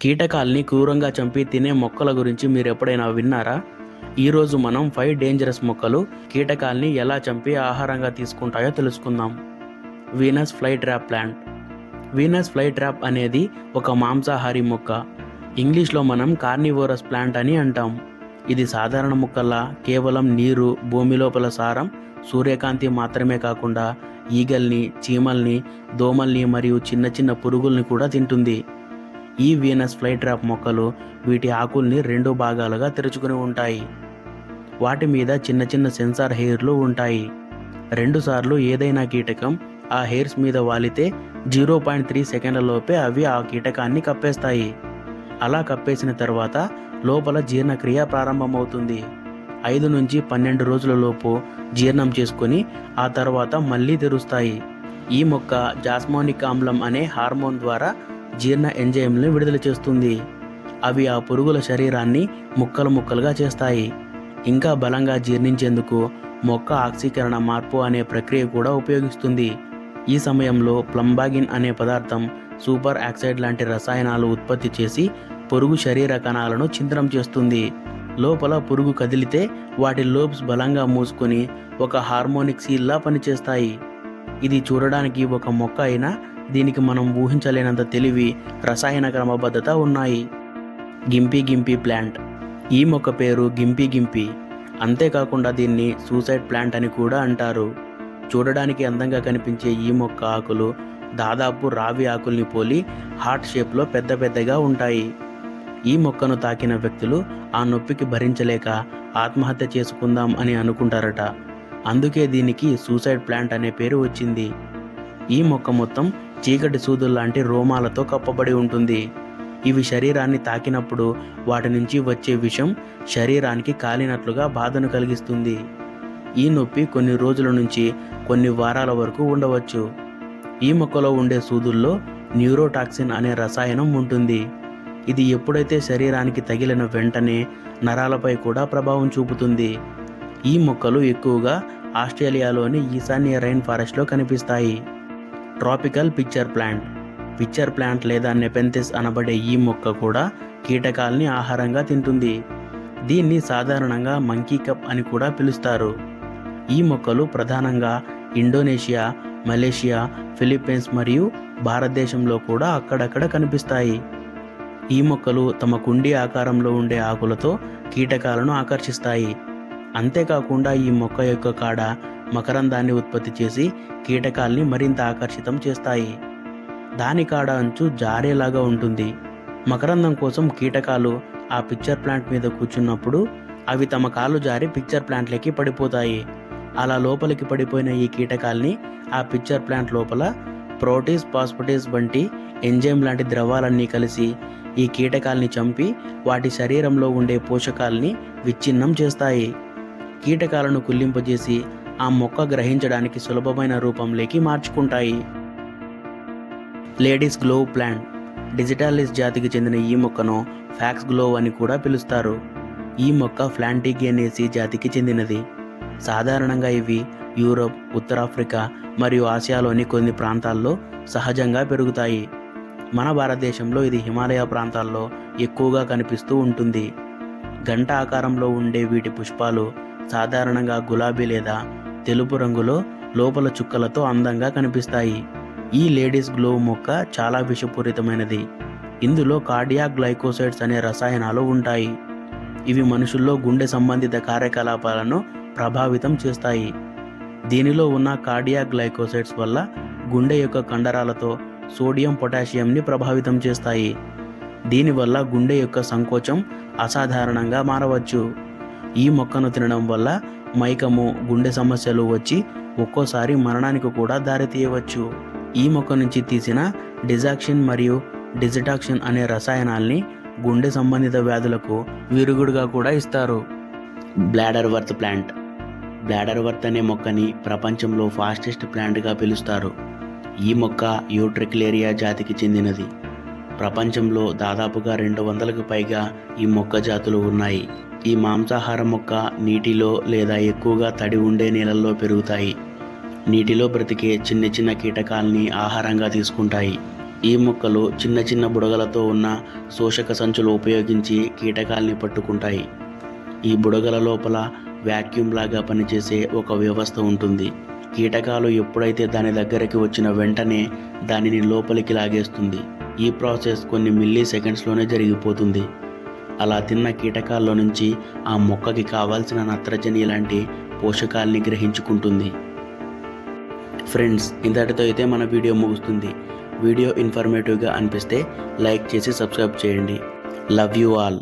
కీటకాల్ని క్రూరంగా చంపి తినే మొక్కల గురించి మీరు ఎప్పుడైనా విన్నారా? ఈరోజు మనం ఫైవ్ డేంజరస్ మొక్కలు కీటకాల్ని ఎలా చంపి ఆహారంగా తీసుకుంటాయో తెలుసుకుందాం. Venus fly trap plant. Venus fly trap అనేది ఒక మాంసాహారి మొక్క. ఇంగ్లీష్లో మనం కార్నివోరస్ ప్లాంట్ అని అంటాం. ఇది సాధారణ మొక్కల్లా కేవలం నీరు భూమి లోపల సారం సూర్యకాంతి మాత్రమే కాకుండా ఈగల్ని చీమల్ని దోమల్ని మరియు చిన్న చిన్న పురుగుల్ని కూడా తింటుంది. ఈ వీనస్ ఫ్లై ట్రాప్ మొక్కలు వీటి ఆకుల్ని రెండు భాగాలుగా తెరుచుకుని ఉంటాయి. వాటి మీద చిన్న చిన్న సెన్సార్ హెయిర్లు ఉంటాయి. రెండుసార్లు ఏదైనా కీటకం ఆ హెయిర్స్ మీద వాలితే జీరో పాయింట్ త్రీ సెకండ్ల లోపే అవి ఆ కీటకాన్ని కప్పేస్తాయి. అలా కప్పేసిన తర్వాత లోపల జీర్ణక్రియ ప్రారంభమవుతుంది. ఐదు నుంచి పన్నెండు రోజుల లోపు జీర్ణం చేసుకొని ఆ తర్వాత మళ్ళీ తెరుస్తాయి. ఈ మొక్క జాస్మోనిక్ ఆమ్లం అనే హార్మోన్ ద్వారా జీర్ణ ఎంజైమ్ని విడుదల చేస్తుంది. అవి ఆ పురుగుల శరీరాన్ని ముక్కలు ముక్కలుగా చేస్తాయి. ఇంకా బలంగా జీర్ణించేందుకు మొక్క ఆక్సీకరణ మార్పు అనే ప్రక్రియ కూడా ఉపయోగిస్తుంది. ఈ సమయంలో ప్లంబాగిన్ అనే పదార్థం సూపర్ ఆక్సైడ్ లాంటి రసాయనాలు ఉత్పత్తి చేసి పురుగు శరీర కణాలను చింతనం చేస్తుంది. లోపల పురుగు కదిలితే వాటి లోబ్స్ బలంగా మూసుకొని ఒక హార్మోనిక్ సీల్లా పనిచేస్తాయి. ఇది చూడడానికి ఒక మొక్క అయినా దీనికి మనం ఊహించలేనంత తెలివి రసాయన క్రమబద్ధత ఉన్నాయి. Gympie gympie plant. ఈ మొక్క పేరు గింపి గింపి. అంతేకాకుండా దీన్ని సూసైడ్ ప్లాంట్ అని కూడా అంటారు. చూడడానికి అందంగా కనిపించే ఈ మొక్క ఆకులు దాదాపు రావి ఆకుల్ని పోలి హార్ట్ షేప్లో పెద్ద పెద్దగా ఉంటాయి. ఈ మొక్కను తాకిన వ్యక్తులు ఆ నొప్పికి భరించలేక ఆత్మహత్య చేసుకుందాం అని అనుకుంటారట. అందుకే దీనికి సూసైడ్ ప్లాంట్ అనే పేరు వచ్చింది. ఈ మొక్క మొత్తం చీకటి సూదుల్లాంటి రోమాలతో కప్పబడి ఉంటుంది. ఇవి శరీరాన్ని తాకినప్పుడు వాటి నుంచి వచ్చే విషం శరీరానికి కాలినట్లుగా బాధను కలిగిస్తుంది. ఈ నొప్పి కొన్ని రోజుల నుంచి కొన్ని వారాల వరకు ఉండవచ్చు. ఈ మొక్కలో ఉండే సూదుల్లో న్యూరోటాక్సిన్ అనే రసాయనం ఉంటుంది. ఇది ఎప్పుడైతే శరీరానికి తగిలిన వెంటనే నరాలపై కూడా ప్రభావం చూపుతుంది. ఈ మొక్కలు ఎక్కువగా ఆస్ట్రేలియాలోని ఈశాన్య రైన్ ఫారెస్ట్లో కనిపిస్తాయి. Tropical pitcher plant. Pitcher plant లేదా నెపెంతిస్ అనబడే ఈ మొక్క కూడా కీటకాల్ని ఆహారంగా తింటుంది. దీన్ని సాధారణంగా మంకీ కప్ అని కూడా పిలుస్తారు. ఈ మొక్కలు ప్రధానంగా ఇండోనేషియా మలేషియా ఫిలిప్పీన్స్ మరియు భారతదేశంలో కూడా అక్కడక్కడ కనిపిస్తాయి. ఈ మొక్కలు తమ కుండి ఆకారంలో ఉండే ఆకులతో కీటకాలను ఆకర్షిస్తాయి. అంతేకాకుండా ఈ మొక్క యొక్క కాడ మకరందాన్ని ఉత్పత్తి చేసి కీటకాల్ని మరింత ఆకర్షితం చేస్తాయి. దాని కాడ అంచు జారేలాగా ఉంటుంది. మకరందం కోసం కీటకాలు ఆ పిక్చర్ ప్లాంట్ మీద కూర్చున్నప్పుడు అవి తమ కాళ్ళు జారి పిక్చర్ ప్లాంట్లోకి పడిపోతాయి. అలా లోపలికి పడిపోయిన ఈ కీటకాల్ని ఆ పిక్చర్ ప్లాంట్ లోపల ప్రోటీస్ పాస్పటీస్ వంటి ఎంజైమ్ లాంటి ద్రవాలన్నీ కలిసి ఈ కీటకాల్ని చంపి వాటి శరీరంలో ఉండే పోషకాల్ని విచ్ఛిన్నం చేస్తాయి. కీటకాలను కుల్లింపజేసి ఆ మొక్క గ్రహించడానికి సులభమైన రూపంలోకి మార్చుకుంటాయి. లేడీస్ గ్లోవ్ ప్లాంట్ డిజిటాలిస్ జాతికి చెందిన ఈ మొక్కను ఫ్యాక్స్ గ్లోవ్ అని కూడా పిలుస్తారు. ఈ మొక్క ఫ్లాంటిగేనేసి జాతికి చెందినది. సాధారణంగా ఇవి యూరోప్ ఉత్తరాఫ్రికా మరియు ఆసియాలోని కొన్ని ప్రాంతాల్లో సహజంగా పెరుగుతాయి. మన భారతదేశంలో ఇది హిమాలయ ప్రాంతాల్లో ఎక్కువగా కనిపిస్తూ ఉంటుంది. గంట ఆకారంలో ఉండే వీటి పుష్పాలు సాధారణంగా గులాబీ లేదా తెలుపు రంగులో లోపల చుక్కలతో అందంగా కనిపిస్తాయి. ఈ లేడీస్ గ్లో మొక్క చాలా విషపూరితమైనది. ఇందులో కార్డియా గ్లైకోసైడ్స్ అనే రసాయనాలు ఉంటాయి. ఇవి మనుషుల్లో గుండె సంబంధిత కార్యకలాపాలను ప్రభావితం చేస్తాయి. దీనిలో ఉన్న కార్డియా గ్లైకోసైడ్స్ వల్ల గుండె యొక్క కండరాలతో సోడియం పొటాషియంని ప్రభావితం చేస్తాయి. దీనివల్ల గుండె యొక్క సంకోచం అసాధారణంగా మారవచ్చు. ఈ మొక్కను తినడం వల్ల మైకము గుండె సమస్యలు వచ్చి ఒక్కోసారి మరణానికి కూడా దారితీయవచ్చు. ఈ మొక్క నుంచి తీసిన డిజాక్షన్ మరియు డిజిటాక్షన్ అనే రసాయనాల్ని గుండె సంబంధిత వ్యాధులకు విరుగుడుగా కూడా ఇస్తారు. Bladderwort plant. బ్లాడర్ వర్త్ అనే మొక్కని ప్రపంచంలో ఫాస్టెస్ట్ ప్లాంట్గా పిలుస్తారు. ఈ మొక్క యూట్రిక్లేరియా జాతికి చెందినది. ప్రపంచంలో దాదాపుగా రెండు వందలకు పైగా ఈ మొక్క జాతులు ఉన్నాయి. ఈ మాంసాహార మొక్క నీటిలో లేదా ఎక్కువగా తడి ఉండే నీళ్ళల్లో పెరుగుతాయి. నీటిలో బ్రతికే చిన్న చిన్న కీటకాల్ని ఆహారంగా తీసుకుంటాయి. ఈ మొక్కలు చిన్న చిన్న బుడగలతో ఉన్న శోషక సంచులు ఉపయోగించి కీటకాల్ని పట్టుకుంటాయి. ఈ బుడగల లోపల వ్యాక్యూమ్ లాగా పనిచేసే ఒక వ్యవస్థ ఉంటుంది. కీటకాలు ఎప్పుడైతే దాని దగ్గరికి వచ్చిన వెంటనే దానిని లోపలికి లాగేస్తుంది. ఈ ప్రాసెస్ కొన్ని మిల్లీ సెకండ్స్లోనే జరిగిపోతుంది. అలా తిన్న కీటకాల్లో నుంచి ఆ మొక్కకి కావాల్సిన నత్రజని లాంటి పోషకాల్ని గ్రహించుకుంటుంది. ఫ్రెండ్స్ ఇంతటితో అయితే మన వీడియో ముగుస్తుంది. వీడియో ఇన్ఫర్మేటివ్గా అనిపిస్తే లైక్ చేసి సబ్స్క్రైబ్ చేయండి. Love you all.